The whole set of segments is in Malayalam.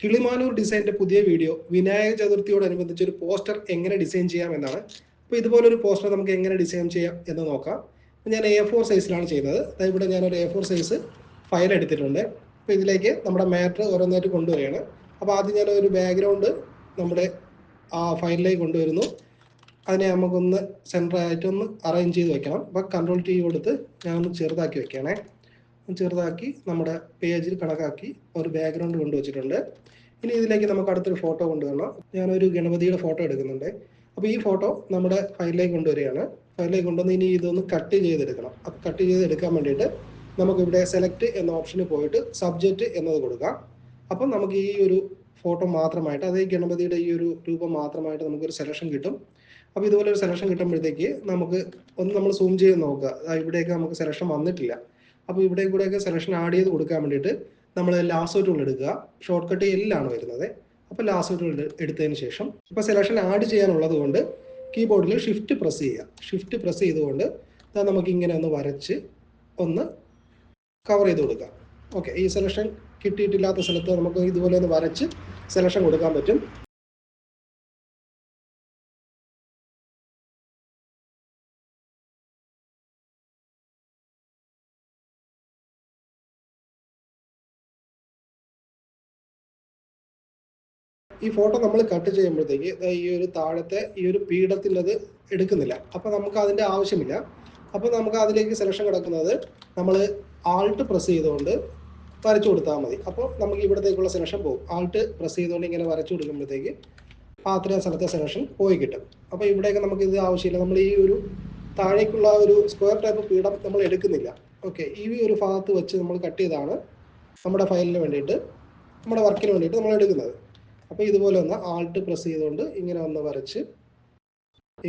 കിളിമാനൂർ ഡിസൈന്റെ പുതിയ വീഡിയോ വിനായക ചതുർത്ഥിയോടനുബന്ധിച്ച് ഒരു പോസ്റ്റർ എങ്ങനെ ഡിസൈൻ ചെയ്യാം എന്നാണ്. അപ്പോൾ ഇതുപോലൊരു പോസ്റ്റർ നമുക്ക് എങ്ങനെ ഡിസൈൻ ചെയ്യാം എന്ന് നോക്കാം. ഞാൻ എ ഫോർ സൈസിലാണ് ചെയ്യുന്നത് അതായത് ഇവിടെ ഞാനൊരു എ ഫോർ സൈസ് ഫയൽ എടുത്തിട്ടുണ്ട്. അപ്പോൾ ഇതിലേക്ക് നമ്മുടെ മാറ്റർ ഓരോന്നായിട്ട് കൊണ്ടുവരികയാണ്. അപ്പോൾ ആദ്യം ഞാൻ ഒരു ബാക്ക്ഗ്രൗണ്ട് നമ്മുടെ ആ ഫയലിലേക്ക് കൊണ്ടുവരുന്നു. അതിനെ നമുക്കൊന്ന് സെന്ററായിട്ടൊന്ന് അറേഞ്ച് ചെയ്ത് വെക്കണം. അപ്പോൾ കൺട്രോൾ ടി കൊടുത്ത് ഞാനൊന്ന് ചെറുതാക്കി വെക്കണേ ചെറുതാക്കി നമ്മുടെ പേജിൽ കണക്കാക്കി ഒരു ബാക്ക്ഗ്രൗണ്ട് കൊണ്ടുവച്ചിട്ടുണ്ട്. ഇനി ഇതിലേക്ക് നമുക്ക് അടുത്തൊരു ഫോട്ടോ കൊണ്ടുവരണം. ഞാനൊരു ഗണപതിയുടെ ഫോട്ടോ എടുക്കുന്നുണ്ട്. അപ്പോൾ ഈ ഫോട്ടോ നമ്മുടെ ഫയലിലേക്ക് കൊണ്ടുവരികയാണ്. ഫയലിലേക്ക് കൊണ്ടുവന്ന് ഇനി ഇതൊന്ന് കട്ട് ചെയ്തെടുക്കണം. അപ്പോൾ കട്ട് ചെയ്തെടുക്കാൻ വേണ്ടിയിട്ട് നമുക്കിവിടെ സെലക്ട് എന്ന ഓപ്ഷനിൽ പോയിട്ട് സബ്ജക്റ്റ് എന്നത് കൊടുക്കാം. അപ്പം നമുക്ക് ഈ ഒരു ഫോട്ടോ മാത്രമായിട്ട് അതായത് ഗണപതിയുടെ ഈ ഒരു രൂപം മാത്രമായിട്ട് നമുക്കൊരു സെലക്ഷൻ കിട്ടും. അപ്പോൾ ഇതുപോലെ ഒരു സെലക്ഷൻ കിട്ടുമ്പോഴത്തേക്ക് നമുക്ക് ഒന്ന് നമ്മൾ സൂം ചെയ്ത് നോക്കുക. ഇവിടെയൊക്കെ നമുക്ക് സെലക്ഷൻ വന്നിട്ടില്ല. അപ്പോൾ ഇവിടെ കൂടെയൊക്കെ സെലക്ഷൻ ആഡ് ചെയ്ത് കൊടുക്കാൻ വേണ്ടിയിട്ട് നമ്മൾ ലാസ്റ്റ് ടൂൾ എടുക്കുക. ഷോർട്ട് കട്ട് എല്ലാണ് വരുന്നത്. അപ്പോൾ ലാസ്റ്റ് ടൂൾ എടുത്തതിന് ശേഷം ഇപ്പോൾ സെലക്ഷൻ ആഡ് ചെയ്യാനുള്ളത് കൊണ്ട് കീബോർഡിൽ ഷിഫ്റ്റ് പ്രസ് ചെയ്യുക. ഷിഫ്റ്റ് പ്രസ് ചെയ്തുകൊണ്ട് നമുക്ക് ഇങ്ങനെ ഒന്ന് വരച്ച് ഒന്ന് കവർ ചെയ്ത് കൊടുക്കാം. ഓക്കെ ഈ സെലക്ഷൻ കിട്ടിയിട്ടില്ലാത്ത സ്ഥലത്ത് നമുക്ക് ഇതുപോലെ ഒന്ന് വരച്ച് സെലക്ഷൻ കൊടുക്കാൻ പറ്റും. ഈ ഫോട്ടോ നമ്മൾ കട്ട് ചെയ്യുമ്പോഴത്തേക്ക് ഈ ഒരു താഴത്തെ ഈ ഒരു പീഠത്തിന്റെത് എടുക്കുന്നില്ല. അപ്പോൾ നമുക്ക് അതിന്റെ ആവശ്യമില്ല. അപ്പോൾ നമുക്ക് അതിലേക്ക് സെലക്ഷൻ കിടക്കുന്നത് നമ്മൾ ആൾട്ട് പ്രസ് ചെയ്തുകൊണ്ട് വരച്ചു കൊടുത്താൽ മതി. അപ്പോൾ നമുക്ക് ഇവിടത്തേക്കുള്ള സെലക്ഷൻ പോകും. ആൾട്ട് പ്രസ് ചെയ്തുകൊണ്ട് ഇങ്ങനെ വരച്ചു കൊടുക്കുമ്പോഴത്തേക്ക് ആ അത്രയും സ്ഥലത്തെ സെലക്ഷൻ പോയി കിട്ടും. അപ്പോൾ ഇവിടെയൊക്കെ നമുക്ക് ഇത് ആവശ്യമില്ല. നമ്മൾ ഈ ഒരു താഴേക്കുള്ള ഒരു സ്ക്വയർ ടൈപ്പ് പീഠം നമ്മൾ എടുക്കുന്നില്ല. ഓക്കെ ഈ ഒരു ഭാഗത്ത് വെച്ച് നമ്മൾ കട്ട് ചെയ്താണ് നമ്മുടെ ഫയലിന് വേണ്ടിയിട്ട് നമ്മുടെ വർക്കിന് വേണ്ടിയിട്ട് നമ്മൾ എടുക്കുന്നത്. അപ്പോൾ ഇതുപോലെ ഒന്ന് ആൾട്ട് പ്രസ് ചെയ്തുകൊണ്ട് ഇങ്ങനെ ഒന്ന് വരച്ച്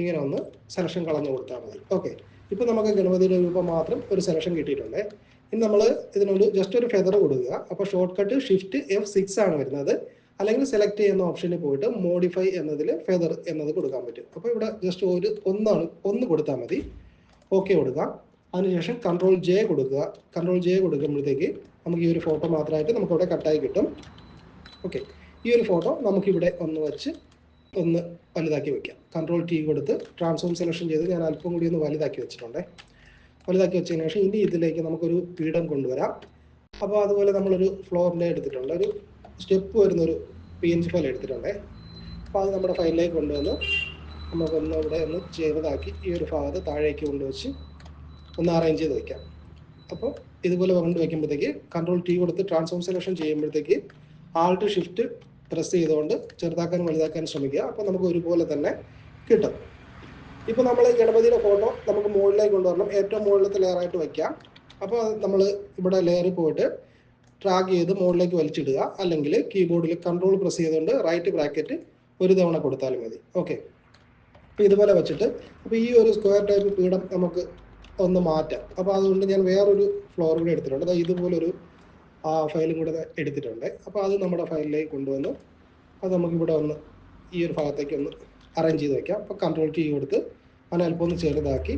ഇങ്ങനെ ഒന്ന് സെലക്ഷൻ കളഞ്ഞു കൊടുത്താൽ മതി. ഓക്കെ ഇപ്പോൾ നമുക്ക് ഗണപതിയുടെ രൂപം മാത്രം ഒരു സെലക്ഷൻ കിട്ടിയിട്ടുണ്ട്. ഇനി നമ്മൾ ഇതിനൊരു ജസ്റ്റ് ഒരു ഫെദർ കൊടുക്കുക. അപ്പോൾ short cut shift F six ആണ് വരുന്നത്. അല്ലെങ്കിൽ സെലക്ട് ചെയ്യുന്ന ഓപ്ഷനിൽ പോയിട്ട് മോഡിഫൈ എന്നതിൽ ഫെദർ എന്നത് കൊടുക്കാൻ പറ്റും. അപ്പോൾ ഇവിടെ ജസ്റ്റ് ഒരു ഒന്നാണ് ഒന്ന് കൊടുത്താൽ മതി. ഓക്കെ കൊടുക്കാം. അതിനുശേഷം കൺട്രോൾ ജെ കൊടുക്കുക. കൺട്രോൾ ജെ കൊടുക്കുമ്പോഴത്തേക്ക് നമുക്ക് ഈ ഒരു ഫോട്ടോ മാത്രമായിട്ട് നമുക്ക് അവിടെ കട്ടായി കിട്ടും. ഓക്കെ ഈ ഒരു ഫോട്ടോ നമുക്കിവിടെ ഒന്ന് വെച്ച് ഒന്ന് വലുതാക്കി വെക്കാം. കൺട്രോൾ ടി കൊടുത്ത് ട്രാൻസ്ഫോം സെലക്ഷൻ ചെയ്ത് ഞാൻ അല്പം കൂടി ഒന്ന് വലുതാക്കി വെച്ചിട്ടുണ്ട്. വലുതാക്കി വെച്ചതിന് ശേഷം ഇനി ഇതിലേക്ക് നമുക്കൊരു പീഠം കൊണ്ടുവരാം. അപ്പോൾ അതുപോലെ നമ്മളൊരു ഫ്ലോറിന്റെ എടുത്തിട്ടുണ്ട്. ഒരു സ്റ്റെപ്പ് വരുന്നൊരു പി എൻ ജി ഫയൽ എടുത്തിട്ടുണ്ട്. അപ്പോൾ അത് നമ്മുടെ ഫയലിലേക്ക് കൊണ്ടുവന്ന് നമുക്കൊന്ന് ഇവിടെ ഒന്ന് ചെറുതാക്കി ഈ ഒരു ഭാഗത്ത് താഴേക്ക് കൊണ്ടുവച്ച് ഒന്ന് അറേഞ്ച് ചെയ്ത് വയ്ക്കാം അപ്പോൾ ഇതുപോലെ കൊണ്ട് വെക്കുമ്പോഴത്തേക്ക് കൺട്രോൾ ടി കൊടുത്ത് ട്രാൻസ്ഫോം സെലക്ഷൻ ചെയ്യുമ്പോഴത്തേക്ക് ആൾട്ട് ഷിഫ്റ്റ് പ്രസ് ചെയ്തുകൊണ്ട് ചെറുതാക്കാനും വലുതാക്കാനും ശ്രമിക്കുക. അപ്പോൾ നമുക്ക് ഒരുപോലെ തന്നെ കിട്ടും. ഇപ്പോൾ നമ്മൾ ഗണപതിയുടെ ഫോട്ടോ നമുക്ക് മുകളിലേക്ക് കൊണ്ടുവരണം. ഏറ്റവും മുകളിലത്തെ ലെയറായിട്ട് വയ്ക്കാം അപ്പോൾ നമ്മൾ ഇവിടെ ലെയറിൽ പോയിട്ട് ട്രാക്ക് ചെയ്ത് മുകളിലേക്ക് വലിച്ചിടുക. അല്ലെങ്കിൽ കീബോർഡിൽ കൺട്രോൾ പ്രസ് ചെയ്തുകൊണ്ട് റൈറ്റ് ബ്രാക്കറ്റ് ഒരു തവണ കൊടുത്താലും മതി. ഓക്കെ അപ്പോൾ ഇതുപോലെ വെച്ചിട്ട് അപ്പോൾ ഈ ഒരു സ്ക്വയർ ടൈപ്പ് പീഠം നമുക്ക് ഒന്ന് മാറ്റാം. അപ്പോൾ അതുകൊണ്ട് ഞാൻ വേറൊരു ഫ്ലോർ കൂടി എടുത്തിട്ടുണ്ട്. ഇതുപോലൊരു ആ ഫയലും കൂടെ എടുത്തിട്ടുണ്ട്. അപ്പോൾ അത് നമ്മുടെ ഫയലിലേക്ക് കൊണ്ടുവന്ന് അത് നമുക്കിവിടെ ഒന്ന് ഈ ഒരു ഭാഗത്തേക്ക് ഒന്ന് അറേഞ്ച് ചെയ്ത് വെക്കാം. അപ്പോൾ കൺട്രോൾ ടി കൊടുത്ത് അതിനെ അല്പം ഒന്ന് ചെറുതാക്കി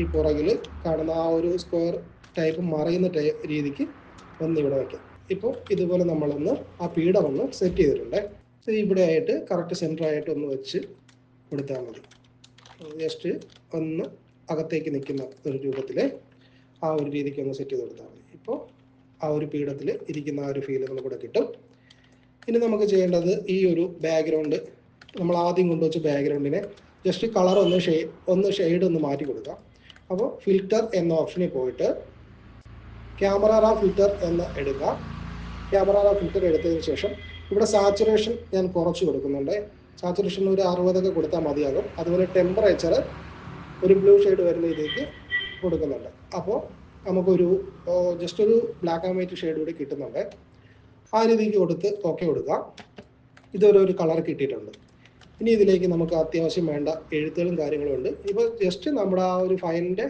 ഈ പുറകിൽ കാണുന്ന ആ ഒരു സ്ക്വയർ ടൈപ്പ് മറയുന്ന രീതിക്ക് ഒന്ന് ഇവിടെ വയ്ക്കാം ഇപ്പോൾ ഇതുപോലെ നമ്മളൊന്ന് ആ പീഠം ഒന്ന് സെറ്റ് ചെയ്തിട്ടുണ്ട്. സോ ഇവിടെ ആയിട്ട് കറക്റ്റ് സെന്റർ ആയിട്ട് ഒന്ന് വെച്ച് കൊടുത്താൽ മതി. ജസ്റ്റ് ഒന്ന് അകത്തേക്ക് നിൽക്കുന്ന ഒരു രൂപത്തിൽ ആ ഒരു രീതിക്ക് ഒന്ന് സെറ്റ് ചെയ്ത് കൊടുത്താൽ മതി. ഇപ്പോൾ ആ ഒരു പീഠത്തിൽ ഇരിക്കുന്ന ആ ഒരു ഫീൽ നമുക്കിവിടെ കിട്ടും. ഇനി നമുക്ക് ചെയ്യേണ്ടത് ഈ ഒരു ബാക്ക്ഗ്രൗണ്ട് നമ്മൾ ആദ്യം കൊണ്ടുവച്ച ബാക്ക്ഗ്രൗണ്ടിനെ ജസ്റ്റ് കളർ ഒന്ന് ഷെയ് ഒന്ന് ഷെയ്ഡ് ഒന്ന് മാറ്റി കൊടുക്കാം. അപ്പോൾ ഫിൽറ്റർ എന്ന ഓപ്ഷനിൽ പോയിട്ട് ക്യാമറ റാ ഫിൽറ്റർ എന്ന് എടുക്കുക ക്യാമറ റാ ഫിൽറ്റർ എടുത്തതിന് ശേഷം ഇവിടെ സാച്ചുറേഷൻ ഞാൻ കുറച്ച് കൊടുക്കുന്നുണ്ട്. സാച്ചുറേഷൻ ഒരു അറുപതൊക്കെ കൊടുത്താൽ മതിയാകും. അതുപോലെ ടെമ്പറേച്ചർ ഒരു ബ്ലൂ ഷെയ്ഡ് വരുന്ന രീതിക്ക് കൊടുക്കുന്നുണ്ട്. അപ്പോൾ നമുക്കൊരു ജസ്റ്റ് ഒരു ബ്ലാക്ക് ആൻഡ് വൈറ്റ് ഷെയ്ഡ് കൂടി കിട്ടുന്നുണ്ട്. ആ രീതിക്ക് കൊടുത്ത് ഓക്കെ കൊടുക്കുക. ഇതൊരു ഒരു കളർ കിട്ടിയിട്ടുണ്ട്. ഇനി ഇതിലേക്ക് നമുക്ക് അത്യാവശ്യം വേണ്ട എഴുത്തുകളും കാര്യങ്ങളും ഉണ്ട്. ഇപ്പോൾ ജസ്റ്റ് നമ്മുടെ ആ ഒരു ഫയലിന്റെ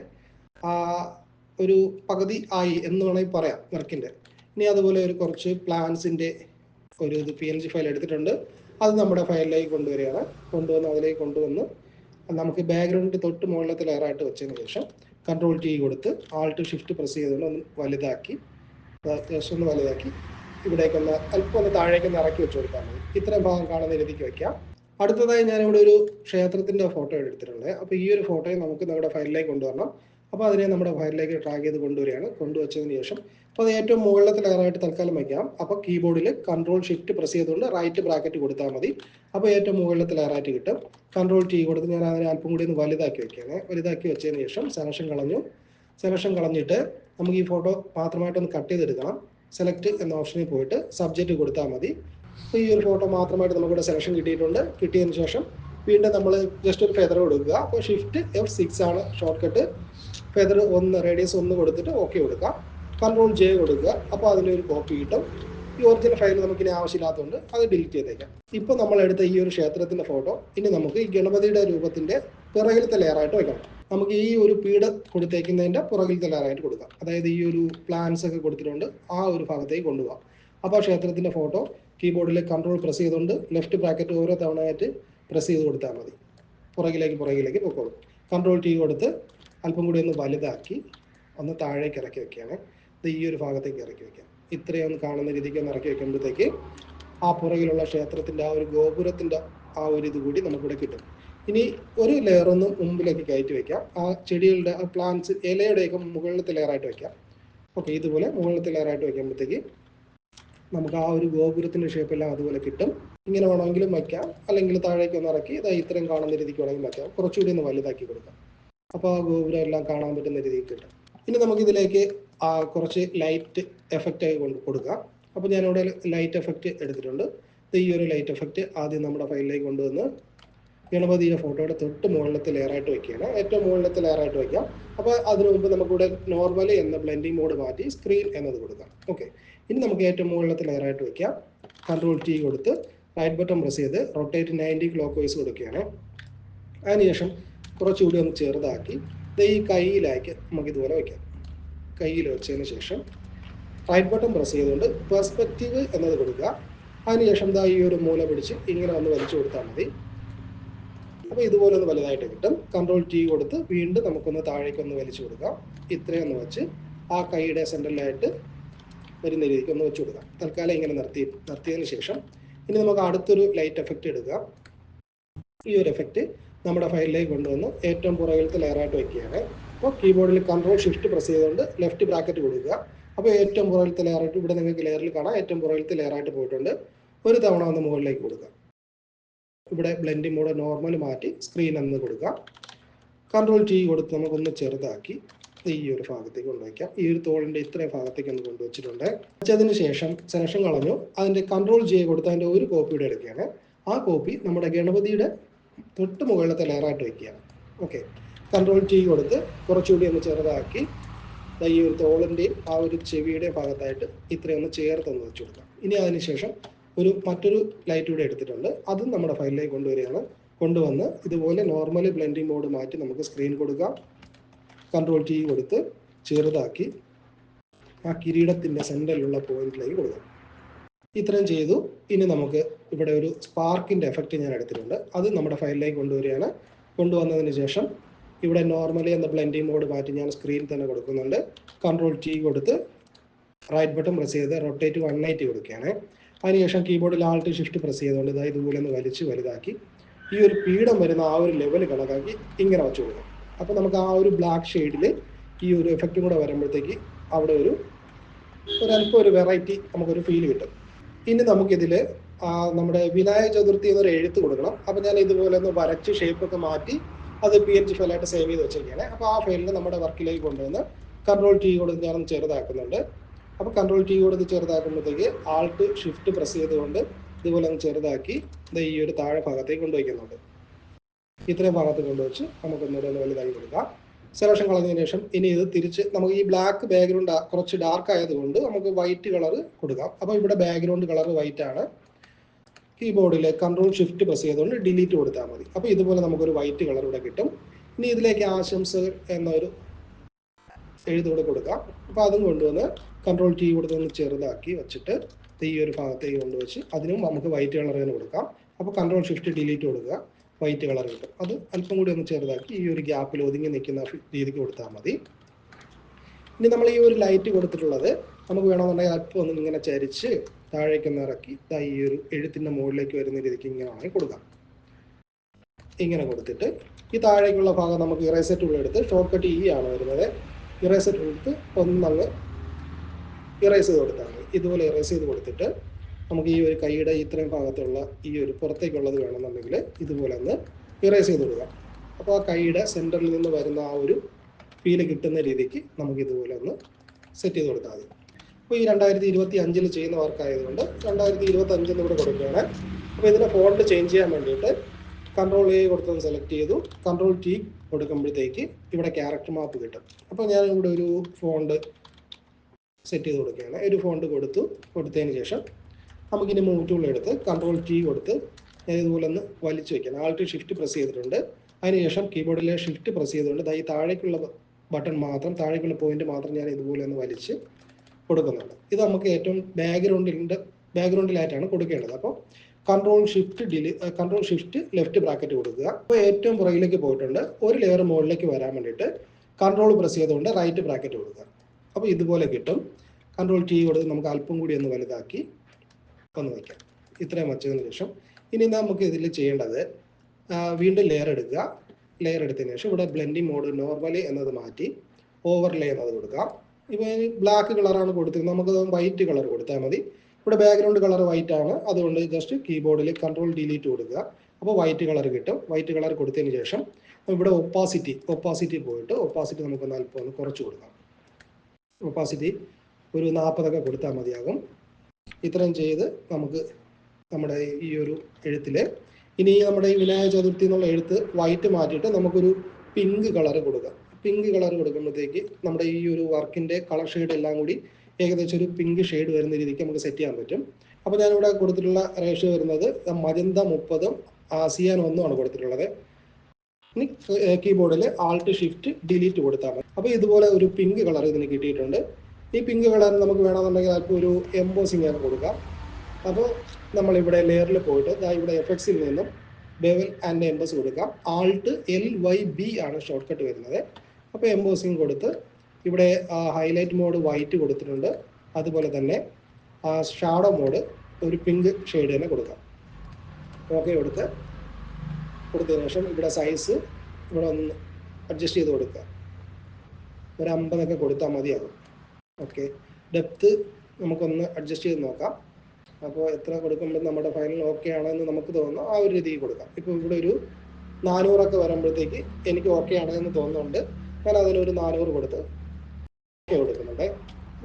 ഒരു പകുതി ആയി എന്ന് വേണമെങ്കിൽ പറയാം വർക്കിന്റെ ഇനി അതുപോലെ ഒരു കുറച്ച് പ്ലാൻസിന്റെ ഒരു ഇത് പി എൻ ജി ഫയൽ എടുത്തിട്ടുണ്ട്. അത് നമ്മുടെ ഫയലിലേക്ക് കൊണ്ടുവരികയാണ്. കൊണ്ടുവന്ന് അതിലേക്ക് കൊണ്ടുവന്ന് നമുക്ക് ബാക്ക്ഗ്രൗണ്ട് തൊട്ട് മുകളിലത്തെ ലെയറായിട്ട് വെച്ചതിന് ശേഷം കൺട്രോൾ ടി കൊടുത്ത് ആൾട്ട് ഷിഫ്റ്റ് പ്രസ് ചെയ്തുകൊണ്ട് ഒന്ന് വലുതാക്കി അത്യാവശ്യം ഒന്ന് വലുതാക്കി ഇവിടേക്കൊന്ന് അല്പം ഒന്ന് താഴേക്കൊന്ന് ഇറക്കി വെച്ച് കൊടുത്താൽ മതി. ഇത്രയും ഭാഗം കാണുന്ന രീതിക്ക് വെക്കാം. അടുത്തതായി ഞാനിവിടെ ഒരു ക്ഷേത്രത്തിന്റെ ഫോട്ടോ എടുത്തിട്ടുണ്ട് അപ്പോൾ ഈ ഒരു ഫോട്ടോയും നമുക്ക് നമ്മുടെ ഫയലിലേക്ക് കൊണ്ടുവരണം. അപ്പോൾ അതിനെ നമ്മുടെ ഫയലിലേക്ക് ട്രാക്ക് ചെയ്ത് കൊണ്ടുവരികയാണ്. കൊണ്ടുവച്ചതിന് ശേഷം അപ്പോൾ അത് ഏറ്റവും മുകളിലത്തെ ലെയറായിട്ട് തൽക്കാലം വയ്ക്കാം. അപ്പോൾ കീബോർഡിൽ കൺട്രോൾ ഷിഫ്റ്റ് പ്രസ് ചെയ്തുകൊണ്ട് റൈറ്റ് ബ്രാക്കറ്റ് കൊടുത്താൽ മതി. അപ്പോൾ ഏറ്റവും മുകളിലത്തെ ലെയറായിട്ട് കിട്ടും. കൺട്രോൾ ടി കൊടുത്ത് ഞാൻ അതിനെ അല്പം കൂടി ഒന്ന് വലുതാക്കി വെക്കുകയാണ്. വലുതാക്കി വെച്ചതിന് ശേഷം സെലക്ഷൻ കളഞ്ഞു. സെലക്ഷൻ കളഞ്ഞിട്ട് നമുക്ക് ഈ ഫോട്ടോ മാത്രമായിട്ടൊന്ന് കട്ട് ചെയ്തെടുക്കണം. സെലക്ട് എന്ന ഓപ്ഷനിൽ പോയിട്ട് സബ്ജക്റ്റ് കൊടുത്താൽ മതി. അപ്പോൾ ഈ ഒരു ഫോട്ടോ മാത്രമായിട്ട് നമുക്കിവിടെ സെലക്ഷൻ കിട്ടിയിട്ടുണ്ട്. കിട്ടിയതിന് ശേഷം വീണ്ടും നമ്മൾ ജസ്റ്റ് ഒരു ഫെദർ കൊടുക്കുക. അപ്പോൾ ഷിഫ്റ്റ് എഫ് സിക്സ് ആണ് ഷോർട്ട് കട്ട് ഫെദർ ഒന്ന് റേഡിയസ് ഒന്ന് കൊടുത്തിട്ട് ഓക്കെ കൊടുക്കാം. കൺട്രോൾ ജെ കൊടുക്കുക. അപ്പോൾ അതിന്റെ ഒരു കോപ്പി കിട്ടും. ഈ ഒറിജിനൽ ഫയൽ നമുക്ക് ഇനി ആവശ്യമില്ലാത്തതുകൊണ്ട് അത് ഡിലീറ്റ് ചെയ്തേക്കാം. ഇപ്പോൾ നമ്മൾ എടുത്ത ഈ ഒരു ക്ഷേത്രത്തിന്റെ ഫോട്ടോ ഇനി നമുക്ക് ഈ ഗണപതിയുടെ രൂപത്തിന്റെ പിറകിലത്തെ ലെയറായിട്ട് വെക്കണം നമുക്ക് ഈ ഒരു പീഡ് കൊടുത്തേക്കുന്നതിന്റെ പുറകിലത്തെ ലെയറായിട്ട് കൊടുക്കാം. അതായത് ഈ ഒരു പ്ലാൻസ് ഒക്കെ കൊടുത്തിട്ടുണ്ട്. ആ ഒരു ഭാഗത്തേക്ക് കൊണ്ടുപോകാം. അപ്പോൾ ക്ഷേത്രത്തിന്റെ ഫോട്ടോ കീബോർഡിൽ കൺട്രോൾ പ്രസ് ചെയ്തുകൊണ്ട് ലെഫ്റ്റ് ബ്രാക്കറ്റ് ഓരോ തവണയായിട്ട് പ്രസ് ചെയ്ത് കൊടുത്താൽ മതി. പുറകിലേക്ക് പുറകിലേക്ക് പൊക്കോളും. കൺട്രോൾ ടി കൊടുത്ത് അല്പം കൂടി ഒന്ന് വലുതാക്കി ഒന്ന് താഴേക്ക് ഇറക്കി വെക്കുകയാണ്. ഇത് ഈ ഒരു ഭാഗത്തേക്ക് ഇറക്കി വെക്കാം ഇത്രയും കാണുന്ന രീതിക്ക് ഒന്ന് ഇറക്കി വെക്കുമ്പോഴത്തേക്ക് ആ പുറകിലുള്ള ക്ഷേത്രത്തിന്റെ ആ ഒരു ഗോപുരത്തിന്റെ ആ ഒരു ഇത് കൂടി നമുക്കിവിടെ കിട്ടും. ഇനി ഒരു ലെയർ ഒന്ന് മുമ്പിലേക്ക് കയറ്റി വെക്കാം. ആ ചെടികളുടെ ആ പ്ലാന്റ്സ് ഇലയുടെയൊക്കെ മുകളിലത്തെ ലെയറായിട്ട് വെക്കാം. ഓക്കെ ഇതുപോലെ മുകളിലത്തെ ലെയറായിട്ട് വെക്കുമ്പോഴത്തേക്ക് നമുക്ക് ആ ഒരു ഗോപുരത്തിന്റെ ഷേപ്പ് എല്ലാം അതുപോലെ കിട്ടും. ഇങ്ങനെ വേണമെങ്കിലും വയ്ക്കാം അല്ലെങ്കിൽ താഴേക്ക് ഒന്ന് ഇറക്കി. ഇതാ ഇത്രയും കാണുന്ന രീതിക്ക് വേണമെങ്കിൽ വയ്ക്കാം കുറച്ചുകൂടി ഒന്ന് വലുതാക്കി കൊടുക്കാം. അപ്പോൾ ആ ഗോപുരം എല്ലാം കാണാൻ പറ്റുന്ന രീതിയിൽ കിട്ടും. ഇനി നമുക്ക് ഇതിലേക്ക് ആ കുറച്ച് ലൈറ്റ് എഫക്റ്റ് കൊടുക്കാം. അപ്പോൾ ഞാനിവിടെ ലൈറ്റ് എഫക്റ്റ് എടുത്തിട്ടുണ്ട്. ഈ ഒരു ലൈറ്റ് എഫക്റ്റ് ആദ്യം നമ്മുടെ ഫയലിലേക്ക് കൊണ്ടുവന്ന് ഗണപതിയുടെ ഫോട്ടോയുടെ തൊട്ട് മുകളിലത്തെ ലെയറായിട്ട് വെക്കുകയാണ്. ഏറ്റവും മുകളിലത്തെ ലെയറായിട്ട് വെക്കാം. അപ്പോൾ അതിനു മുമ്പ് നമുക്കിവിടെ നോർമൽ എന്ന ബ്ലെൻഡിങ് മോഡ് മാറ്റി സ്ക്രീൻ എന്നത് കൊടുക്കാം. ഓക്കെ ഇനി നമുക്ക് ഏറ്റവും മുകളിലത്തെ ലെയറായിട്ട് വെക്കാം. കൺട്രോൾ ടി കൊടുത്ത് റൈറ്റ് ബട്ടൺ പ്രസ് ചെയ്ത് റൊട്ടേറ്റ് നയന്റി ക്ലോക്ക് വൈസ് കൊടുക്കുകയാണ്. അതിനുശേഷം കുറച്ചുകൂടി ഒന്ന് ചെറുതാക്കി. ഈ കയ്യിലാക്കി നമുക്ക് ഇതുപോലെ വയ്ക്കാം കയ്യിൽ വെച്ചതിന് ശേഷം റൈറ്റ് ബട്ടൺ പ്രസ് ചെയ്തുകൊണ്ട് പെർസ്പെക്റ്റീവ് എന്നത് കൊടുക്കുക. അതിനുശേഷം ദാ ഈ ഒരു മൂല പിടിച്ച് ഇങ്ങനെ ഒന്ന് വലിച്ചു കൊടുത്താൽ മതി. അപ്പോൾ ഇതുപോലെ ഒന്ന് വലുതായിട്ട് കിട്ടും. കൺട്രോൾ ടി കൊടുത്ത് വീണ്ടും നമുക്കൊന്ന് താഴേക്ക് ഒന്ന് വലിച്ചു കൊടുക്കാം. ഇത്രയും ഒന്ന് വെച്ച് ആ കൈയുടെ സെന്ററിലായിട്ട് വരുന്ന രീതിക്ക് ഒന്ന് വെച്ച് കൊടുക്കാം. തൽക്കാലം ഇങ്ങനെ നിർത്തി നിർത്തിയതിന് ശേഷം ഇനി നമുക്ക് അടുത്തൊരു ലൈറ്റ് എഫക്റ്റ് എടുക്കാം. ഈ ഒരു എഫക്റ്റ് നമ്മുടെ ഫയലിലേക്ക് കൊണ്ടുവന്ന് ഏറ്റവും പുറകിലത്തെ ലെയറായിട്ട് വെക്കുകയാണ്. അപ്പോൾ കീബോർഡിൽ കൺട്രോൾ ഷിഫ്റ്റ് പ്രസ് ചെയ്തുകൊണ്ട് ലെഫ്റ്റ് ബ്രാക്കറ്റ് കൊടുക്കുക. അപ്പോൾ ഏറ്റവും പുറകിലത്തെ ലെയറായിട്ട് ഇവിടെ നിങ്ങൾക്ക് ലെയറിൽ കാണാം. ഏറ്റവും പുറകിലത്തെ ലെയറായിട്ട് പോയിട്ടുണ്ട്. ഒരു തവണ ഒന്ന് മുകളിലേക്ക് കൊടുക്കുക. ഇവിടെ ബ്ലെൻഡിംഗ് മോഡ് നോർമൽ മാറ്റി സ്ക്രീൻ എന്ന് കൊടുക്കുക. കൺട്രോൾ ടി കൊടുത്ത് നമുക്കൊന്ന് ചെറുതാക്കി ഈ ഒരു ഭാഗത്തേക്ക് കൊണ്ടുവയ്ക്കാം ഈ ഒരു തോളിന്റെ ഇത്രയും ഭാഗത്തേക്ക് ഒന്ന് കൊണ്ടുവച്ചിട്ടുണ്ട് വെച്ചതിന് ശേഷം സെലക്ഷൻ കളഞ്ഞു. അതിന്റെ കൺട്രോൾ ജി കൊടുത്ത് അതിന്റെ ഒരു കോപ്പിയുടെ എടുക്കുകയാണ്. ആ കോപ്പി നമ്മുടെ ഗണപതിയുടെ തൊട്ട് മുകളിലത്തെ ലെയറായിട്ട് വെക്കുക ഓക്കെ കൺട്രോൾ ടി കൊടുത്ത് കുറച്ചുകൂടി ഒന്ന് ചെറുതാക്കി ഈ ഒരു തോളിന്റെയും ആ ഒരു ചെവിയുടെയും ഭാഗത്തായിട്ട് ഇത്രയും ഒന്ന് വെച്ച് കൊടുക്കാം. ഇനി അതിനുശേഷം ഒരു മറ്റൊരു ലൈറ്റ് കൂടെ എടുത്തിട്ടുണ്ട്. അതും നമ്മുടെ ഫയലിലേക്ക് കൊണ്ടുവരികയാണ്. കൊണ്ടുവന്ന് ഇതുപോലെ നോർമലി ബ്ലെൻഡിങ് മോഡ് മാറ്റി നമുക്ക് സ്ക്രീൻ കൊടുക്കാം. കൺട്രോൾ ടി കൊടുത്ത് ചെറുതാക്കി ആ കിരീടത്തിന്റെ സെന്ററിലുള്ള പോയിന്റിലേക്ക് കൊടുക്കാം. ഇത്രയും ചെയ്തു. ഇനി നമുക്ക് ഇവിടെ ഒരു സ്പാർക്കിന്റെ എഫക്റ്റ് ഞാൻ എടുത്തിട്ടുണ്ട്. അത് നമ്മുടെ ഫയലിലേക്ക് കൊണ്ടുവരികയാണ്. കൊണ്ടുവന്നതിന് ശേഷം ഇവിടെ നോർമലി എന്ന ബ്ലെൻഡിങ് മോഡ് മാറ്റി ഞാൻ സ്ക്രീൻ തന്നെ കൊടുക്കുന്നുണ്ട്. കൺട്രോൾ ടി കൊടുത്ത് റൈറ്റ് ബട്ടൺ പ്രസ് ചെയ്ത് റൊട്ടേറ്റ് വൺ നൈറ്റ് കൊടുക്കുകയാണ്. അതിനുശേഷം കീബോർഡിൽ ആൾട്ട് ഷിഫ്റ്റ് പ്രസ് ചെയ്തുകൊണ്ട് ഇതായി ഇതുപോലെ ഒന്ന് വലിച്ച് വലുതാക്കി. ഈ ഒരു പീഠം വരുന്ന ആ ഒരു ലെവൽ കണക്കാക്കി ഇങ്ങനെ വെച്ച് കൊടുക്കും. അപ്പോൾ നമുക്ക് ആ ഒരു ബ്ലാക്ക് ഷെയ്ഡിൽ ഈ ഒരു എഫക്റ്റും കൂടെ വരുമ്പോഴത്തേക്ക് അവിടെ ഒരു ഒരല്പം ഒരു വെറൈറ്റി നമുക്കൊരു ഫീൽ കിട്ടും. ഇനി നമുക്കിതിൽ നമ്മുടെ വിനായക ചതുർത്ഥി എന്നൊരു എഴുത്ത് കൊടുക്കണം. അപ്പോൾ ഞാൻ ഇതുപോലെ ഒന്ന് വരച്ച് ഷേപ്പൊക്കെ മാറ്റി അത് പി എൻ ജി ഫയലായിട്ട് സേവ് ചെയ്ത് വെച്ചിരിക്കുകയാണ്. അപ്പോൾ ആ ഫയലിൽ നമ്മുടെ വർക്കിലേക്ക് കൊണ്ടുവന്ന് കൺട്രോൾ ടി കൊടുത്ത് ഞാനൊന്ന് ചെറുതാക്കുന്നുണ്ട്. അപ്പോൾ കൺട്രോൾ ടി കൊടുത്ത് ചെറുതാക്കുമ്പോഴത്തേക്ക് ആൾട്ട് ഷിഫ്റ്റ് പ്രസ് ചെയ്തുകൊണ്ട് ഇതുപോലെ ഒന്ന് ചെറുതാക്കി ഇത് ഈ ഒരു താഴെ ഭാഗത്തേക്ക് കൊണ്ടുവയ്ക്കുന്നുണ്ട് ഇത്രയും ഭാഗത്ത് കൊണ്ടുവച്ച് നമുക്ക് ഒന്നുകൂടെ ഒന്ന് വലുതാക്കി കൊടുക്കാം. സെലക്ഷൻ കളഞ്ഞതിന് ശേഷം ഇനി ഇത് തിരിച്ച് നമുക്ക് ഈ ബ്ലാക്ക് ബാക്ക്ഗ്രൗണ്ട് കുറച്ച് ഡാർക്ക് ആയതുകൊണ്ട് നമുക്ക് വൈറ്റ് കളർ കൊടുക്കാം. അപ്പോൾ ഇവിടെ ബാക്ക്ഗ്രൗണ്ട് കളർ വൈറ്റ് ആണ്. കീബോർഡിൽ കൺട്രോൾ ഷിഫ്റ്റ് പ്രസ് ചെയ്തുകൊണ്ട് ഡിലീറ്റ് കൊടുത്താൽ മതി. അപ്പോൾ ഇതുപോലെ നമുക്കൊരു വൈറ്റ് കളർ ഇവിടെ കിട്ടും. ഇനി ഇതിലേക്ക് ആശംസ എന്നൊരു എഴുതുകൂടെ കൊടുക്കാം. അപ്പോൾ അതും കൊണ്ടുവന്ന് കൺട്രോൾ ടി കൊടുത്തൊന്ന് ചെറുതാക്കി വെച്ചിട്ട് ഈ ഒരു ഭാഗത്തേക്ക് കൊണ്ടുവച്ച് അതിനും നമുക്ക് വൈറ്റ് കളർ തന്നെ കൊടുക്കാം. അപ്പോൾ കൺട്രോൾ ഷിഫ്റ്റ് ഡിലീറ്റ് കൊടുക്കുക. വൈറ്റ് കളർ കിട്ടും. അത് അല്പം കൂടി ഒന്ന് ചെറുതാക്കി ഈ ഒരു ഗ്യാപ്പിൽ ഒതുങ്ങി നിൽക്കുന്ന രീതിക്ക് കൊടുത്താൽ മതി. ഇനി നമ്മൾ ഈ ഒരു ലൈറ്റ് കൊടുത്തിട്ടുള്ളത് നമുക്ക് വേണമെന്നുണ്ടെങ്കിൽ അല്പം ഒന്ന് ഇങ്ങനെ ചരിച്ച് താഴേക്കൊന്ന് ഇറക്കി ദാ ഈ ഒരു എഴുത്തിന്റെ മുകളിലേക്ക് വരുന്ന രീതിക്ക് ഇങ്ങനെ വേണമെങ്കിൽ കൊടുക്കാം. ഇങ്ങനെ കൊടുത്തിട്ട് ഈ താഴേക്കുള്ള ഭാഗം നമുക്ക് ഇറേസർ ടൂൾ എടുത്ത് ഷോർട്ട് കട്ട് ഇ ആണ് വരുന്നത്. ഇറേസർ ടൂൾ എടുത്ത് ഒന്നങ്ങ് ഇറേസ് ചെയ്ത് കൊടുത്താൽ മതി. ഇതുപോലെ ഇറേസ് ചെയ്ത് കൊടുത്തിട്ട് നമുക്ക് ഈ ഒരു കൈയുടെ ഇത്രയും ഭാഗത്തുള്ള ഈ ഒരു പുറത്തേക്കുള്ളത് വേണമെന്നുണ്ടെങ്കിൽ ഇതുപോലെ ഒന്ന് ഇറേസ് ചെയ്ത് കൊടുക്കാം. അപ്പോൾ ആ കൈയുടെ സെന്ററിൽ നിന്ന് വരുന്ന ആ ഒരു ഫീൽ കിട്ടുന്ന രീതിക്ക് നമുക്ക് ഇതുപോലെ ഒന്ന് സെറ്റ് ചെയ്ത് കൊടുത്താൽ മതി. അപ്പോൾ ഈ രണ്ടായിരത്തി ഇരുപത്തി അഞ്ചിൽ ചെയ്യുന്ന വർക്കായതുകൊണ്ട് രണ്ടായിരത്തി ഇരുപത്തി അഞ്ചിൽ ഇവിടെ കൊടുക്കുകയാണ്. അപ്പോൾ ഇതിന്റെ ഫോണ്ട് ചേഞ്ച് ചെയ്യാൻ വേണ്ടിയിട്ട് കൺട്രോൾ എ കൊടുത്തൊന്ന് സെലക്ട് ചെയ്തു. കൺട്രോൾ ടി കൊടുക്കുമ്പോഴത്തേക്ക് ഇവിടെ ക്യാരക്ടർ മാപ്പ് കിട്ടും. അപ്പോൾ ഞാൻ ഇവിടെ ഒരു ഫോണ്ട് സെറ്റ് ചെയ്ത് കൊടുക്കുകയാണ്. ഒരു ഫോണ്ട് കൊടുത്തു. കൊടുത്തതിന് ശേഷം നമുക്കിനി മൂവ് ടൂൾ എടുത്ത് കൺട്രോൾ ടി കൊടുത്ത് ഞാൻ ഇതുപോലെ ഒന്ന് വലിച്ചു വെക്കണം ആൾട്ട് ഷിഫ്റ്റ് പ്രസ് ചെയ്തിട്ടുണ്ട്. അതിനുശേഷം കീബോർഡിലെ ഷിഫ്റ്റ് പ്രസ് ചെയ്തുകൊണ്ട് ഈ താഴേക്കുള്ള ബട്ടൺ മാത്രം താഴേക്കുള്ള പോയിന്റ് മാത്രം ഞാൻ ഇതുപോലെ ഒന്ന് വലിച്ച് കൊടുക്കുന്നുണ്ട്. ഇത് നമുക്ക് ഏറ്റവും ബാക്ക്ഗ്രൗണ്ടിന്റെ ബാക്ക്ഗ്രൗണ്ടിലായിട്ടാണ് കൊടുക്കേണ്ടത്. അപ്പോൾ കൺട്രോൾ ഷിഫ്റ്റ് ഡിലി കൺട്രോൾ ഷിഫ്റ്റ് ലെഫ്റ്റ് ബ്രാക്കറ്റ് കൊടുക്കുക. അപ്പോൾ ഏറ്റവും പുറകിലേക്ക് പോയിട്ടുണ്ട്. ഒരു ലെയർ മുകളിലേക്ക് വരാൻ വേണ്ടിയിട്ട് കൺട്രോൾ പ്രസ് ചെയ്തുകൊണ്ട് റൈറ്റ് ബ്രാക്കറ്റ് കൊടുക്കുക. അപ്പോൾ ഇതുപോലെ കിട്ടും. കൺട്രോൾ ടി കൊടുത്ത് നമുക്ക് അല്പം കൂടി ഒന്ന് വലുതാക്കി ഒന്ന് വയ്ക്കാം. ഇത്രയും വച്ചതിന് ശേഷം ഇനി നമുക്ക് ഇതിൽ ചെയ്യേണ്ടത് വീണ്ടും ലെയർ എടുക്കുക. ലെയർ എടുത്തതിന് ശേഷം ഇവിടെ ബ്ലെൻഡിങ് മോഡ് നോർമലി എന്നത് മാറ്റി ഓവർലേ എന്നത് കൊടുക്കാം. ഇപ്പോൾ ബ്ലാക്ക് കളറാണ് കൊടുത്തിരുന്നത് നമുക്ക് വൈറ്റ് കളർ കൊടുത്താൽ മതി. ഇവിടെ ബാക്ക്ഗ്രൗണ്ട് കളർ വൈറ്റ് ആണ്. അതുകൊണ്ട് ജസ്റ്റ് കീബോർഡിൽ കൺട്രോൾ ഡിലീറ്റ് കൊടുക്കുക. അപ്പോൾ വൈറ്റ് കളർ കിട്ടും. വൈറ്റ് കളർ കൊടുത്തതിന് ശേഷം ഇവിടെ ഒപ്പാസിറ്റി ഒപ്പാസിറ്റി പോയിട്ട് ഒപ്പാസിറ്റി നമുക്ക് നാൽപ്പത് കുറച്ച് കൊടുക്കാം. ഒപ്പാസിറ്റി ഒരു നാൽപ്പതൊക്കെ കൊടുത്താൽ മതിയാകും. ഇത്രയും ചെയ്ത് നമുക്ക് നമ്മുടെ ഈ ഒരു എഴുത്തിൽ ഇനി നമ്മുടെ ഈ വിനായക ചതുർത്ഥി എന്നുള്ള എഴുത്ത് വൈറ്റ് മാറ്റിയിട്ട് നമുക്കൊരു പിങ്ക് കളർ കൊടുക്കാം. പിങ്ക് കളർ കൊടുക്കുമ്പോഴത്തേക്ക് നമ്മുടെ ഈ ഒരു വർക്കിന്റെ കളർ ഷെയ്ഡ് എല്ലാം കൂടി ഏകദേശം ഒരു പിങ്ക് ഷെയ്ഡ് വരുന്ന രീതിക്ക് നമുക്ക് സെറ്റ് ചെയ്യാൻ പറ്റും. അപ്പോൾ ഞാനിവിടെ കൊടുത്തിട്ടുള്ള റേഷ്യോ വരുന്നത് മജന്ത മുപ്പതും ആസിയാൻ ആണ് കൊടുത്തിട്ടുള്ളത്. ഇനി കീബോർഡിൽ ആൾട്ട് ഷിഫ്റ്റ് ഡിലീറ്റ് കൊടുത്താൽ മതി. അപ്പോൾ ഇതുപോലെ ഒരു പിങ്ക് കളർ ഇതിന് കിട്ടിയിട്ടുണ്ട്. ഈ പിങ്ക് കളർ നമുക്ക് വേണമെന്നുണ്ടെങ്കിൽ അതിൽ ഒരു എംബോസിങ് ആണ് കൊടുക്കാം. അപ്പോൾ നമ്മളിവിടെ ലെയറിൽ പോയിട്ട് ദാ ഇവിടെ എഫക്ട്സിൽ നിന്നും ബെവൽ ആൻഡ് എംബോസ് കൊടുക്കാം. ആൾട്ട് എൽ വൈ ബി ആണ് ഷോർട്ട് കട്ട് വരുന്നത്. അപ്പോൾ എംബോസിങ് കൊടുത്ത് ഇവിടെ ഹൈലൈറ്റ് മോഡ് വൈറ്റ് കൊടുത്തിട്ടുണ്ട്. അതുപോലെ തന്നെ ഷാഡോ മോഡ് ഒരു പിങ്ക് ഷെയ്ഡ് തന്നെ കൊടുക്കാം. ഓക്കെ കൊടുത്ത് കൊടുത്തതിന് ശേഷം ഇവിടെ സൈസ് ഇവിടെ ഒന്ന് അഡ്ജസ്റ്റ് ചെയ്ത് കൊടുക്കുക. ഒരു അമ്പതൊക്കെ കൊടുത്താൽ മതിയാകും ഓക്കെ ഡെപ്ത്ത് നമുക്കൊന്ന് അഡ്ജസ്റ്റ് ചെയ്ത് നോക്കാം. അപ്പോൾ എത്ര കൊടുക്കുമ്പോൾ നമ്മുടെ ഫൈനൽ ഓക്കെ ആണെന്ന് നമുക്ക് തോന്നുന്നു. ആ ഒരു രീതിയിൽ കൊടുക്കാം. ഇപ്പോൾ ഇവിടെ ഒരു നാനൂറൊക്കെ വരുമ്പോഴത്തേക്ക് എനിക്ക് ഓക്കെ ആണെന്ന് തോന്നുന്നുണ്ട്. ഞാൻ അതിനൊരു നാനൂറ് കൊടുത്ത് ഓക്കെ കൊടുക്കുന്നുണ്ട്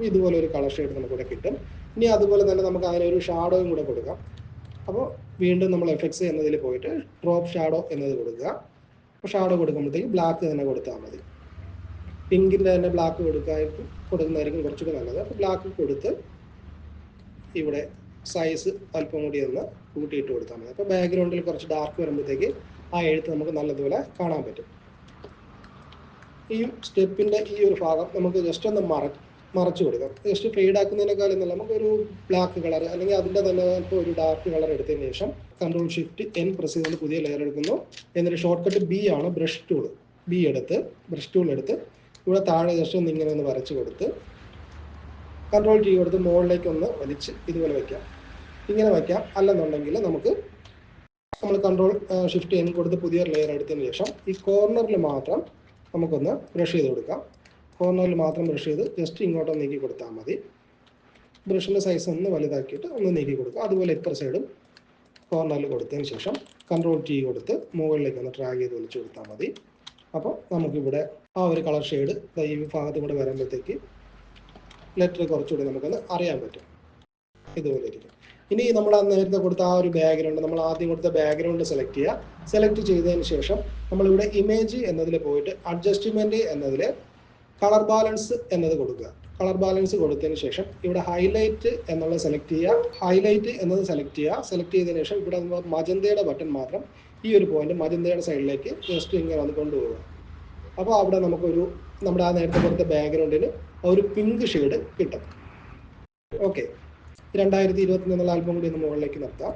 ഇതുപോലെ ഒരു കളർ ഷെയ്ഡ് നമുക്കിവിടെ കിട്ടും. ഇനി അതുപോലെ തന്നെ നമുക്ക് അതിനൊരു ഷാഡോയും കൂടെ കൊടുക്കാം. അപ്പോൾ വീണ്ടും നമ്മൾ എഫക്സ് എന്നതിൽ പോയിട്ട് ഡ്രോപ്പ് ഷാഡോ എന്നത് കൊടുക്കുക. അപ്പോൾ ഷാഡോ കൊടുക്കുമ്പോഴത്തേക്ക് ബ്ലാക്ക് തന്നെ കൊടുത്താൽ മതി. പിങ്കിന്റെ തന്നെ ബ്ലാക്ക് കൊടുക്കായിരിക്കും കൊടുക്കുന്നതായിരിക്കും കുറച്ചുകൂടി നല്ലത്. അപ്പോൾ ബ്ലാക്ക് കൊടുത്ത് ഇവിടെ സൈസ് അല്പം കൂടി ഒന്ന് കൂട്ടിയിട്ട് കൊടുത്താൽ മതി. അപ്പോൾ ബാക്ക്ഗ്രൗണ്ടിൽ കുറച്ച് ഡാർക്ക് വരുമ്പോഴത്തേക്ക് ആ എഴുത്ത് നമുക്ക് നല്ലതുപോലെ കാണാൻ പറ്റും. ഈ സ്റ്റെപ്പിന്റെ ഈ ഒരു ഭാഗം നമുക്ക് ജസ്റ്റ് ഒന്ന് മറ മറച്ചു കൊടുക്കാം. ജസ്റ്റ് ഫെയ്ഡ് ആക്കുന്നതിനേക്കാളും നല്ല നമുക്കൊരു ബ്ലാക്ക് കളർ അല്ലെങ്കിൽ അതിന്റെ തന്നെ ഇപ്പോൾ ഒരു ഡാർക്ക് കളർ എടുത്തതിന് ശേഷം കൺട്രോൾ ഷിഫ്റ്റ് എൻ പ്രസ് ചെയ്തുകൊണ്ട് പുതിയ ലെയർ എടുക്കുന്നു. എന്നിട്ട് ഷോർട്ട് കട്ട് ബി ആണ് ബ്രഷ് ടൂൾ ബി എടുത്ത് ബ്രഷ് ടൂൾ എടുത്ത് ഇവിടെ താഴെ ജസ്റ്റ് ഒന്ന് ഇങ്ങനെ ഒന്ന് വരച്ച് കൊടുത്ത് കൺട്രോൾ ടി കൊടുത്ത് മുകളിലേക്ക് ഒന്ന് വലിച്ച് ഇതുപോലെ വയ്ക്കാം ഇങ്ങനെ വയ്ക്കാം അല്ലെന്നുണ്ടെങ്കിൽ നമുക്ക് നമ്മൾ കൺട്രോൾ ഷിഫ്റ്റ് എൻ കൊടുത്ത് പുതിയ ലെയർ എടുത്തതിന് ശേഷം ഈ കോർണറിൽ മാത്രം നമുക്കൊന്ന് ബ്രഷ് ചെയ്ത് കൊടുക്കാം. കോർണറിൽ മാത്രം ബ്രഷ് ചെയ്ത് ജസ്റ്റ് ഇങ്ങോട്ടൊന്ന് നീക്കി കൊടുത്താൽ മതി. ബ്രഷിന്റെ സൈസ് ഒന്ന് വലുതാക്കിയിട്ട് ഒന്ന് നീക്കി കൊടുക്കുക. അതുപോലെ ഇപ്പർ സൈഡും കോർണറിൽ കൊടുത്തതിന് ശേഷം കൺട്രോൾ ടി കൊടുത്ത് മുകളിലേക്ക് ഒന്ന് ട്രാഗ് ചെയ്ത് വലിച്ചു കൊടുത്താൽ മതി. അപ്പോൾ നമുക്കിവിടെ ആ ഒരു കളർ ഷെയ്ഡ് ഈ ഭാഗത്തും കൂടെ വരുമ്പോഴത്തേക്ക് ലെറ്റർ കുറച്ചുകൂടി നമുക്കൊന്ന് അറിയാൻ പറ്റും. ഇതുപോലെ ഇരിക്കും. ഇനി നമ്മൾ നേരത്തെ കൊടുത്ത ആ ഒരു ബാക്ക്ഗ്രൗണ്ട് നമ്മൾ ആദ്യം കൊടുത്ത ബാക്ക്ഗ്രൗണ്ട് സെലക്ട് ചെയ്യുക. സെലക്ട് ചെയ്തതിന് ശേഷം നമ്മളിവിടെ ഇമേജ് എന്നതിൽ പോയിട്ട് അഡ്ജസ്റ്റ്മെന്റ് എന്നതിൽ കളർ ബാലൻസ് എന്നത് കൊടുക്കുക. കളർ ബാലൻസ് കൊടുത്തതിന് ശേഷം ഇവിടെ ഹൈലൈറ്റ് എന്നുള്ളത് സെലക്ട് ചെയ്യുക. ഹൈലൈറ്റ് എന്നത് സെലക്ട് ചെയ്യുക. സെലക്ട് ചെയ്തതിന് ശേഷം ഇവിടെ മജന്തയുടെ ബട്ടൺ മാത്രം ഈ ഒരു പോയിന്റ് മജന്തയുടെ സൈഡിലേക്ക് ജസ്റ്റ് ഇങ്ങനെ വന്ന് കൊണ്ടുപോകുക അപ്പോൾ അവിടെ നമുക്കൊരു നമ്മുടെ ആ നേരത്തെ കൊടുത്ത ബാക്ക്ഗ്രൗണ്ടിന് ഒരു പിങ്ക് ഷെയ്ഡ് കിട്ടും. ഓക്കെ രണ്ടായിരത്തി ഇരുപത്തി എന്നുള്ള ആൽബം കൂടി ഒന്ന് മുകളിലേക്ക് നിർത്താം.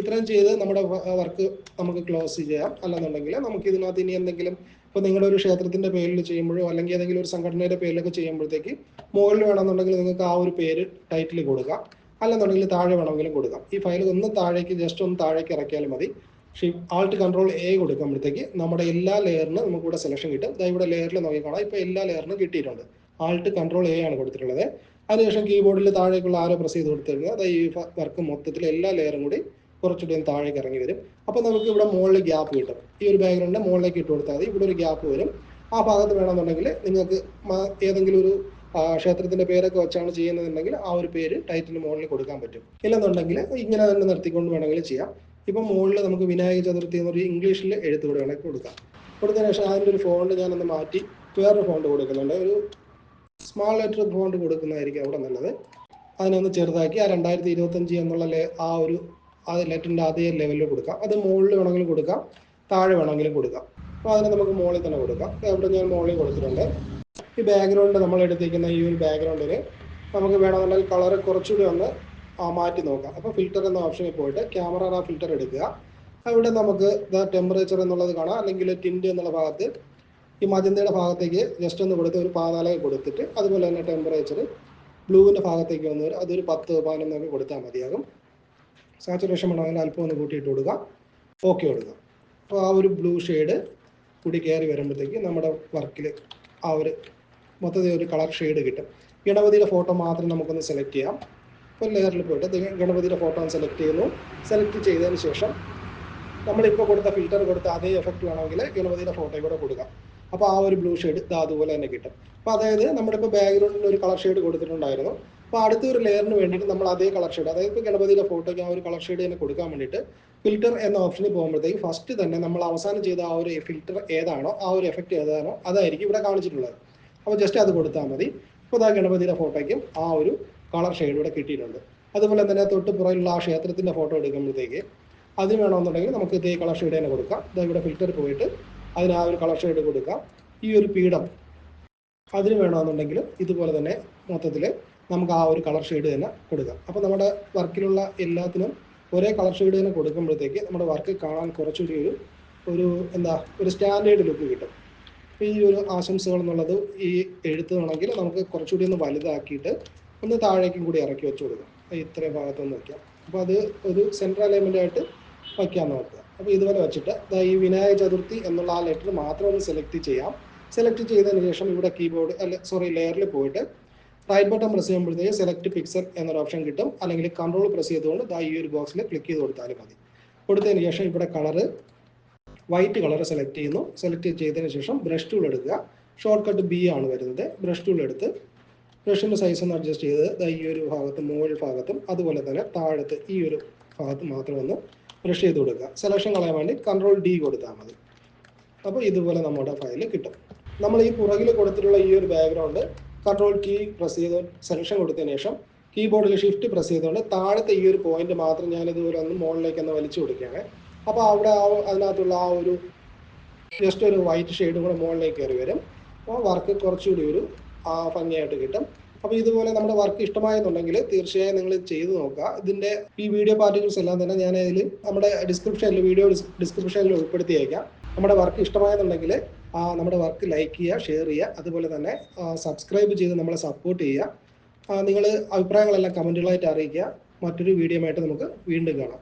ഇത്രയും ചെയ്ത് നമ്മുടെ വർക്ക് നമുക്ക് ക്ലോസ് ചെയ്യാം. അല്ലെന്നുണ്ടെങ്കിൽ നമുക്ക് ഇതിനകത്ത് ഇനി എന്തെങ്കിലും ഇപ്പോൾ നിങ്ങളുടെ ഒരു ക്ഷേത്രത്തിന്റെ പേരിൽ ചെയ്യുമ്പോഴോ അല്ലെങ്കിൽ ഏതെങ്കിലും ഒരു സംഘടനയുടെ പേരിലൊക്കെ ചെയ്യുമ്പോഴത്തേക്ക് മുകളിൽ വേണമെന്നുണ്ടെങ്കിൽ നിങ്ങൾക്ക് ആ ഒരു പേര് ടൈറ്റിൽ കൊടുക്കാം. അല്ലെന്നുണ്ടെങ്കിൽ താഴെ വേണമെങ്കിലും കൊടുക്കാം. ഈ ഫയൽ ഒന്ന് താഴേക്ക് ജസ്റ്റ് ഒന്ന് താഴേക്ക് ഇറക്കിയാലും മതി. ആൾട്ട് കൺട്രോൾ എ കൊടുക്കുമ്പോഴത്തേക്ക് നമ്മുടെ എല്ലാ ലെയറിനും നമുക്ക് ഇവിടെ സെലക്ഷൻ കിട്ടും. ഇവിടെ ലെയറിൽ നോക്കിക്കാണാം ഇപ്പോൾ എല്ലാ ലെയറിനും കിട്ടിയിട്ടുണ്ട്. ആൾട്ട് കൺട്രോൾ എ ആണ് കൊടുത്തിട്ടുള്ളത്. അതിനുശേഷം കീബോർഡിൽ താഴേക്കുള്ള ആരോ പ്രസ് ചെയ്ത് കൊടുത്തു കഴിഞ്ഞാൽ അതായത് ഈ വർക്ക് മൊത്തത്തിൽ എല്ലാ ലെയറും കൂടി കുറച്ചുകൂടി താഴേക്ക് ഇറങ്ങി വരും. അപ്പോൾ നമുക്ക് ഇവിടെ മുകളിൽ ഗ്യാപ്പ് കിട്ടും. ഈ ഒരു ബാക്ക്ഗ്രൗണ്ടിന്റെ മുകളിലേക്ക് ഇട്ട് കൊടുത്താൽ മതി. ഇവിടെ ഒരു ഗ്യാപ്പ് വരും. ആ ഭാഗത്ത് വേണമെന്നുണ്ടെങ്കിൽ നിങ്ങൾക്ക് ഏതെങ്കിലും ഒരു ക്ഷേത്രത്തിന്റെ പേരൊക്കെ വെച്ചാണ് ചെയ്യുന്നതെന്നുണ്ടെങ്കിൽ ആ ഒരു പേര് ടൈറ്റിന് മുകളിൽ കൊടുക്കാൻ പറ്റും. ഇല്ലെന്നുണ്ടെങ്കിൽ ഇങ്ങനെ തന്നെ നിർത്തിക്കൊണ്ട് വേണമെങ്കിൽ ചെയ്യാം. ഇപ്പം മുകളിൽ നമുക്ക് വിനായക ചതുർത്ഥി എന്നൊരു ഇംഗ്ലീഷിൽ എഴുത്തുകൂടെ വേണമെങ്കിൽ കൊടുക്കാം. കൊടുത്തതിന് ശേഷം അതിന്റെ ഒരു ഫോണ്ട് ഞാനൊന്ന് മാറ്റി വേറൊരു ഫോണ്ട് കൊടുക്കുന്നുണ്ട്. ഒരു സ്മാൾ ലെറ്റർ ബോണ്ട് കൊടുക്കുന്നതായിരിക്കും അവിടെ നല്ലത്. അതിനൊന്ന് ചെറുതാക്കി ആ രണ്ടായിരത്തി ഇരുപത്തഞ്ച് എന്നുള്ള ആ ഒരു ആ ലെറ്ററിന്റെ അതേ ലെവലിൽ കൊടുക്കാം. അത് മുകളിൽ വേണമെങ്കിലും കൊടുക്കാം. താഴെ വേണമെങ്കിലും കൊടുക്കാം. അപ്പോൾ അതിനെ നമുക്ക് മുകളിൽ തന്നെ കൊടുക്കാം. അവിടെ ഞാൻ മുകളിൽ കൊടുത്തിട്ടുണ്ട്. ഈ ബാക്ക്ഗ്രൗണ്ട് നമ്മൾ എടുത്തിരിക്കുന്ന ഈ ഒരു ബാക്ക്ഗ്രൗണ്ടിന് നമുക്ക് വേണമെന്നുണ്ടെങ്കിൽ കളർ കുറച്ചുകൂടി ഒന്ന് മാറ്റി നോക്കാം. അപ്പോൾ ഫിൽറ്റർ എന്ന ഓപ്ഷനിൽ പോയിട്ട് ക്യാമറ ഫിൽറ്റർ എടുക്കുക. അവിടെ നമുക്ക് ടെമ്പറേച്ചർ എന്നുള്ളത് കാണാം. അല്ലെങ്കിൽ ടിൻഡ് എന്നുള്ള ഭാഗത്ത് ഈ മജന്തയുടെ ഭാഗത്തേക്ക് ജസ്റ്റ് ഒന്ന് കൊടുത്ത് ഒരു പാതാലയം കൊടുത്തിട്ട് അതുപോലെ തന്നെ ടെമ്പറേച്ചർ ബ്ലൂവിന്റെ ഭാഗത്തേക്ക് വന്ന് അതൊരു പത്ത് പതിനൊന്നൊക്കെ കൊടുത്താൽ മതിയാകും. സാച്ചുറേഷൻ വേണമെങ്കിൽ അല്പം ഒന്ന് കൂട്ടിയിട്ട് കൊടുക്കുക ഓക്കെ കൊടുക്കുക അപ്പോൾ ആ ഒരു ബ്ലൂ ഷെയ്ഡ് കൂടി കയറി വരുമ്പോഴത്തേക്ക് നമ്മുടെ വർക്കിൽ ആ ഒരു മൊത്തത്തിൽ ഒരു കളർ ഷെയ്ഡ് കിട്ടും. ഗണപതിയുടെ ഫോട്ടോ മാത്രം നമുക്കൊന്ന് സെലക്ട് ചെയ്യാം. ഇപ്പോൾ ലെയറിൽ പോയിട്ട് ഗണപതിയുടെ ഫോട്ടോ ഒന്ന് സെലക്ട് ചെയ്യുന്നു. സെലക്ട് ചെയ്തതിന് ശേഷം നമ്മളിപ്പോൾ കൊടുത്ത ഫിൽറ്റർ കൊടുത്ത അതേ എഫക്റ്റ് വേണമെങ്കിൽ ഗണപതിയുടെ ഫോട്ടോ കൂടെ കൊടുക്കാം. അപ്പോൾ ആ ഒരു ബ്ലൂ ഷെയ്ഡ് ഇതാ അതുപോലെ തന്നെ കിട്ടും. അപ്പോൾ അതായത് നമ്മളിപ്പോൾ ബാക്ക്ഗ്രൗണ്ടിൽ ഒരു കളർ ഷെയ്ഡ് കൊടുത്തിട്ടുണ്ടായിരുന്നു. അപ്പോൾ അടുത്ത ഒരു ലെയറിന് വേണ്ടിയിട്ട് നമ്മൾ അതേ കളർ ഷെയ്ഡ് അതായത് ഇപ്പോൾ ഗണപതിയുടെ ഫോട്ടോയ്ക്ക് ആ ഒരു കളർ ഷെയ്ഡ് തന്നെ കൊടുക്കാൻ വേണ്ടിയിട്ട് ഫിൽറ്റർ എന്ന ഓപ്ഷനിൽ പോകുമ്പോഴത്തേക്ക് ഫസ്റ്റ് തന്നെ നമ്മൾ അവസാനം ചെയ്ത ആ ഒരു ഫിൽറ്റർ ഏതാണോ ആ ഒരു എഫക്റ്റ് ഏതാണോ അതായിരിക്കും ഇവിടെ കാണിച്ചിട്ടുള്ളത്. അപ്പോൾ ജസ്റ്റ് അത് കൊടുത്താൽ മതി. ഇപ്പോൾ ആ ഗണപതിയുടെ ഫോട്ടോയ്ക്കും ആ ഒരു കളർ ഷെയ്ഡ് ഇവിടെ കിട്ടിയിട്ടുണ്ട്. അതുപോലെ തന്നെ തൊട്ട് പുറകിലുള്ള ആ ക്ഷേത്രത്തിന്റെ ഫോട്ടോ എടുക്കുമ്പോഴത്തേക്ക് അതിന് വേണമെന്നുണ്ടെങ്കിൽ നമുക്ക് ഇതേ കളർ ഷെയ്ഡ് തന്നെ കൊടുക്കാം. ഇതാ ഇവിടെ ഫിൽറ്റർ പോയിട്ട് അതിന് ആ ഒരു കളർ ഷെയ്ഡ് കൊടുക്കാം. ഈ ഒരു പീഠം അതിന് വേണമെന്നുണ്ടെങ്കിൽ ഇതുപോലെ തന്നെ മൊത്തത്തിൽ നമുക്ക് ആ ഒരു കളർ ഷെയ്ഡ് തന്നെ കൊടുക്കാം. അപ്പോൾ നമ്മുടെ വർക്കിലുള്ള എല്ലാത്തിനും ഒരേ കളർ ഷെയ്ഡ് തന്നെ കൊടുക്കുമ്പോഴത്തേക്ക് നമ്മുടെ വർക്ക് കാണാൻ കുറച്ചുകൂടി ഒരു ഒരു എന്താ ഒരു സ്റ്റാൻഡേർഡ് ലുക്ക് കിട്ടും. ഈ ഒരു ആശംസകൾ എന്നുള്ളത് ഈ എഴുത്തുകയാണെങ്കിൽ നമുക്ക് കുറച്ചുകൂടി ഒന്ന് വലുതാക്കിയിട്ട് ഒന്ന് താഴേക്കും കൂടി ഇറക്കി വെച്ച് കൊടുക്കാം. ഇത്രയും ഭാഗത്തൊന്ന് വയ്ക്കാം അപ്പോൾ അത് ഒരു സെൻട്രൽ അലൈൻമെന്റ് ആയിട്ട് വയ്ക്കാൻ നോക്കുക അപ്പോൾ ഇതുപോലെ വെച്ചിട്ട് ഈ വിനായക ചതുർത്ഥി എന്നുള്ള ആ ലെറ്റർ മാത്രം ഒന്ന് സെലക്ട് ചെയ്യാം. സെലക്ട് ചെയ്തതിന് ശേഷം ഇവിടെ കീബോർഡ് അല്ല സോറി ലെയറിൽ പോയിട്ട് റൈറ്റ് ബട്ടൺ പ്രസ് ചെയ്യുമ്പോഴത്തേക്ക് സെലക്ട് പിക്സൽ എന്നൊരു ഓപ്ഷൻ കിട്ടും. അല്ലെങ്കിൽ കൺട്രോൾ പ്രസ് ചെയ്തുകൊണ്ട് ദാ ഈ ഒരു ബോക്സിൽ ക്ലിക്ക് ചെയ്ത് കൊടുത്താലും മതി. കൊടുത്തതിന് ശേഷം ഇവിടെ കളറ് വൈറ്റ് കളർ സെലക്ട് ചെയ്യുന്നു. സെലക്ട് ചെയ്തതിന് ശേഷം ബ്രഷ് ടൂൾ എടുക്കുക. ഷോർട്ട് കട്ട് ബി ആണ് വരുന്നത്. ബ്രഷ് ടൂൾ എടുത്ത് ബ്രഷിന്റെ സൈസ് ഒന്ന് അഡ്ജസ്റ്റ് ചെയ്ത് ഈ ഒരു ഭാഗത്തും മുകൾ ഭാഗത്തും അതുപോലെ തന്നെ താഴത്ത് ഈ ഒരു ഭാഗത്ത് മാത്രം ഒന്ന് ബ്രഷ് ചെയ്ത് കൊടുക്കുക. സെലക്ഷൻ കളയാൻ വേണ്ടി കൺട്രോൾ ഡി കൊടുത്താൽ മതി. അപ്പോൾ ഇതുപോലെ നമ്മുടെ ഫയൽ കിട്ടും. നമ്മൾ ഈ പുറകിൽ കൊടുത്തിട്ടുള്ള ഈ ഒരു ബാക്ക്ഗ്രൗണ്ട് കൺട്രോൾ കീ പ്രസ് ചെയ്ത് സെലക്ഷൻ കൊടുത്തതിന് ശേഷം കീബോർഡിൽ ഷിഫ്റ്റ് പ്രസ് ചെയ്തുകൊണ്ട് താഴത്തെ ഈ ഒരു പോയിന്റ് മാത്രം ഞാൻ ഇതുപോലെ ഒന്ന് മുകളിലേക്ക് ഒന്ന് വലിച്ചു കൊടുക്കുകയാണ്. അപ്പോൾ അവിടെ ആ അതിനകത്തുള്ള ആ ഒരു ജസ്റ്റ് ഒരു വൈറ്റ് ഷെയ്ഡും കൂടെ മുകളിലേക്ക് കയറി വരും. അപ്പോൾ വർക്ക് കുറച്ചുകൂടി ഒരു ഭംഗിയായിട്ട് കിട്ടും. അപ്പോൾ ഇതുപോലെ നമ്മുടെ വർക്ക് ഇഷ്ടമായെന്നുണ്ടെങ്കിൽ തീർച്ചയായും നിങ്ങൾ ചെയ്തു നോക്കുക. ഇതിന്റെ ഈ വീഡിയോ പാർട്ടിക്കൽസ് എല്ലാം തന്നെ ഞാൻ അതിൽ നമ്മുടെ ഡിസ്ക്രിപ്ഷനിൽ വീഡിയോ ഡിസ്ക്രിപ്ഷനിൽ ഉൾപ്പെടുത്തിയേക്കാം നമ്മുടെ വർക്ക് ഇഷ്ടമായെന്നുണ്ടെങ്കിൽ നമ്മുടെ വർക്ക് ലൈക്ക് ചെയ്യുക ഷെയർ ചെയ്യുക അതുപോലെ തന്നെ സബ്സ്ക്രൈബ് ചെയ്ത് നമ്മളെ സപ്പോർട്ട് ചെയ്യുക. നിങ്ങൾ അഭിപ്രായങ്ങളെല്ലാം കമന്റുകളായിട്ട് അറിയിക്കുക. മറ്റൊരു വീഡിയോ ആയിട്ട് നമുക്ക് വീണ്ടും കാണാം.